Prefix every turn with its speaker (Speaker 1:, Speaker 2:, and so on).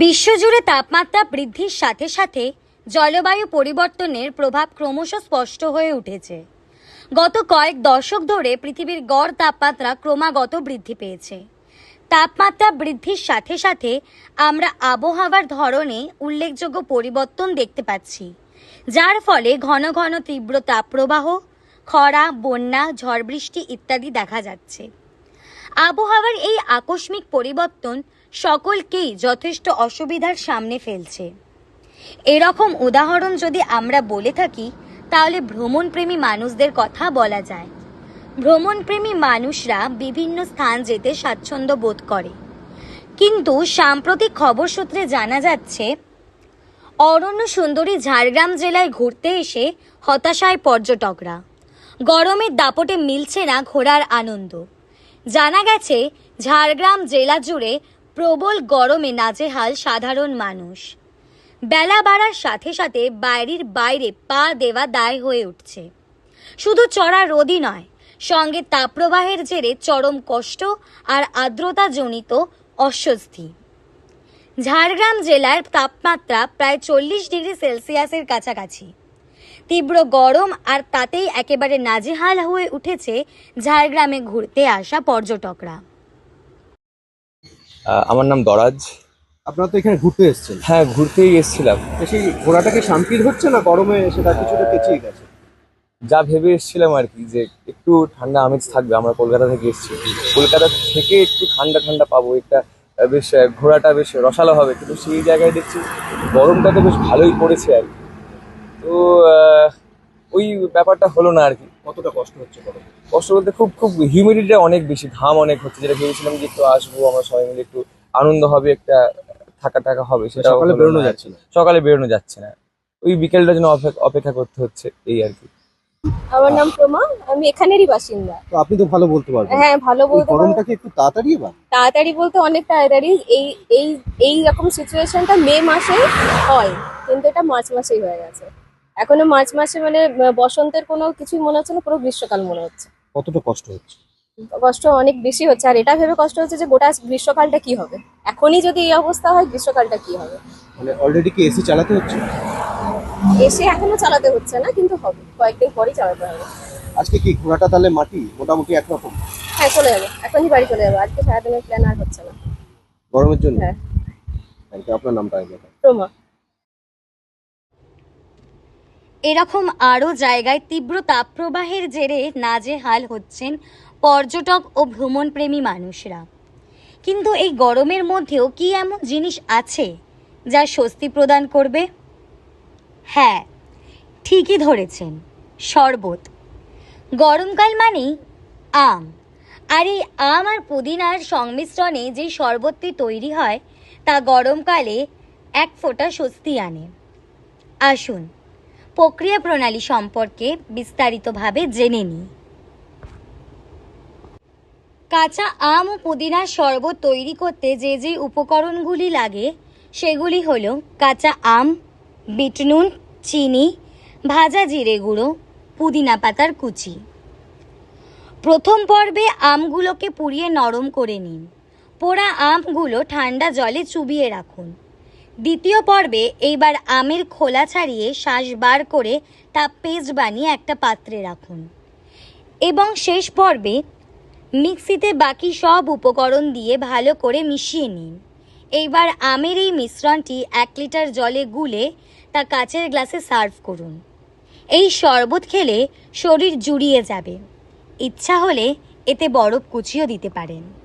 Speaker 1: বিশ্বজুড়ে তাপমাত্রা বৃদ্ধির সাথে সাথে জলবায়ু পরিবর্তনের প্রভাব ক্রমশ স্পষ্ট হয়ে উঠেছে। গত কয়েক দশক ধরে পৃথিবীর গড় তাপমাত্রা ক্রমাগত বৃদ্ধি পেয়েছে। তাপমাত্রা বৃদ্ধির সাথে সাথে আমরা আবহাওয়ার ধরনে উল্লেখযোগ্য পরিবর্তন দেখতে পাচ্ছি, যার ফলে ঘন ঘন তীব্র তাপপ্রবাহ, খরা, বন্যা, ঝড় বৃষ্টি ইত্যাদি দেখা যাচ্ছে। আবহাওয়ার এই আকস্মিক পরিবর্তন সকলকেই যথেষ্ট অসুবিধার সামনে ফেলছে। এরকম উদাহরণ যদি আমরা বলে থাকি, তাহলে ভ্রমণপ্রেমী মানুষদের কথা বলা যায়। ভ্রমণপ্রেমী মানুষরা বিভিন্ন স্থান যেতে স্বাচ্ছন্দ্য বোধ করে। কিন্তু সাম্প্রতিক খবর সূত্রে জানা যাচ্ছে, অরণ্য সুন্দরী ঝাড়গ্রাম জেলায় ঘুরতে এসে হতাশায় পর্যটকরা। গরমের দাপটে মিলছে না ঘোরার আনন্দ। জানা গেছে, ঝাড়গ্রাম জেলা জুড়ে প্রবল গরমে নাজেহাল সাধারণ মানুষ। বেলা বাড়ার সাথে সাথে বাইরের বাইরে পা দেওয়া দায় হয়ে উঠছে। শুধু চড়া রোদই নয়, সঙ্গে তাপপ্রবাহের জেরে চরম কষ্ট আর আর্দ্রতাজনিত অস্বস্তি। ঝাড়গ্রাম জেলার তাপমাত্রা প্রায় চল্লিশ ডিগ্রি সেলসিয়াসের কাছাকাছি। তীব্র গরম আর তাতেই একেবারে নাজেহাল হয়ে উঠেছে ঝাড়গ্রামে ঘুরতে আসা পর্যটকরা।
Speaker 2: আমার নাম দরাজ
Speaker 3: আপনারা তো এখানে ঘুরতে এসেছেন।
Speaker 2: হ্যাঁ ঘুরতেই এসেছিলাম।
Speaker 3: সেই ঘোরাটাকে শান্তির হচ্ছে না গরমে সেটা কিছুটা পেছিয়ে গেছে?
Speaker 2: যা ভেবে এসেছিলাম আর কি যে একটু ঠান্ডা আমেজ থাকবে আমরা কলকাতা থেকে এসেছি। কলকাতা থেকে একটু ঠান্ডা ঠান্ডা পাবো একটা বেশ ঘোরাটা বেশ রসালো হবে কিন্তু সেই জায়গায় দেখছি গরমটা তো বেশ ভালোই পড়েছে আর কি। তো ওই ব্যাপারটা হলো না আর কি।
Speaker 3: কতটা কষ্ট হচ্ছে
Speaker 2: কষ্ট বলতে খুব খুব হিউমিডিটিটা অনেক বেশি ঘাম অনেক হচ্ছে। যেটা ভেবেছিলাম যে একটু আসব আমরা সবাই মিলে একটু আনন্দ হবে একটা থাকা টাকা হবে সেটা
Speaker 3: সকালে বেরোনো যাচ্ছে না।
Speaker 2: সকালে বেরোনো যাচ্ছে না। ওই বিকেলটার জন্য অপেক্ষা করতে হচ্ছে এই আর কি।
Speaker 4: আমার নাম প্রমা আমি এখানেরই বাসিন্দা।
Speaker 3: তো আপনি তো ভালো বলতে পারবেন।
Speaker 4: হ্যাঁ ভালো বলতে
Speaker 3: গরমটা কি একটু তাড়াতাড়ি এবার?
Speaker 4: তাড়াতাড়ি বলতে অনেক তাড়াতাড়ি এই এই এই রকম সিচুয়েশনটা মে মাসে হয় কিন্তু এটা মার্চ মাসেই হয়ে গেছে। এখনও মার্চ মাসে মানে বসন্তের কোনো কিছুই মনে হচ্ছে না পুরো গ্রীষ্মকাল মনে হচ্ছে।
Speaker 3: কতটা কষ্ট হচ্ছে?
Speaker 4: কষ্ট অনেক বেশি হচ্ছে। আর এটা ভেবে কষ্ট হচ্ছে যে গোটা গ্রীষ্মকালটা কি হবে? এখনই যদি এই অবস্থা হয় গ্রীষ্মকালটা কি হবে?
Speaker 3: মানে অলরেডি কি এসি চালাতে হচ্ছে?
Speaker 4: এসি এখনও চালাতে হচ্ছে না কিন্তু হবে। কয়েকদিন পরেই চালাতে হবে।
Speaker 3: আজকে কি ঘোরাটা তাহলে মাটি? মোটামুটি একরকম?
Speaker 4: হ্যাঁ চলে যাবে। এখনই বাড়ি চলে যাব। আজকে সারাদিনের প্ল্যান আর হচ্ছে না।
Speaker 3: গরমের জন্য?
Speaker 4: হ্যাঁ।
Speaker 3: আপনার নামটা আগে
Speaker 4: প্রমা।
Speaker 1: এরকম আরও জায়গায় তীব্র তাপপ্রবাহের জেরে নাজেহাল হচ্ছেন পর্যটক ও ভ্রমণপ্রেমী মানুষরা। কিন্তু এই গরমের মধ্যেও কি এমন জিনিস আছে যা স্বস্তি প্রদান করবে? হ্যাঁ ঠিকই ধরেছেন, শরবত। গরমকাল মানেই আম। আর এই আম আর পুদিনার সংমিশ্রণে যে শরবতটি তৈরি হয়, তা গরমকালে এক ফোঁটা স্বস্তি আনে। আসুন প্রক্রিয়া প্রণালী সম্পর্কে বিস্তারিতভাবে জেনে নিই কাঁচা আম ও পুদিনার শরবত তৈরি করতে যে যে উপকরণগুলি লাগে, সেগুলি হলো কাঁচা আম, বিটনুন, চিনি, ভাজা জিরে গুঁড়ো, পুদিনা পাতার কুচি। প্রথম পর্বে আমগুলোকে পুড়িয়ে নরম করে নিন। পোড়া আমগুলো ঠান্ডা জলে চুবিয়ে রাখুন। দ্বিতীয় পর্বে এইবার আমের খোলা ছাড়িয়ে শ্বাস বার করে তা পেস্ট বানিয়ে একটা পাত্রে রাখুন। এবং শেষ পর্বে মিক্সিতে বাকি সব উপকরণ দিয়ে ভালো করে মিশিয়ে নিন। এইবার আমের এই মিশ্রণটি এক লিটার জলে গুলে তা কাচের গ্লাসে সার্ভ করুন। এই শরবত খেলে শরীর জুড়িয়ে যাবে। ইচ্ছা হলে এতে বরফ কুচিও দিতে পারেন।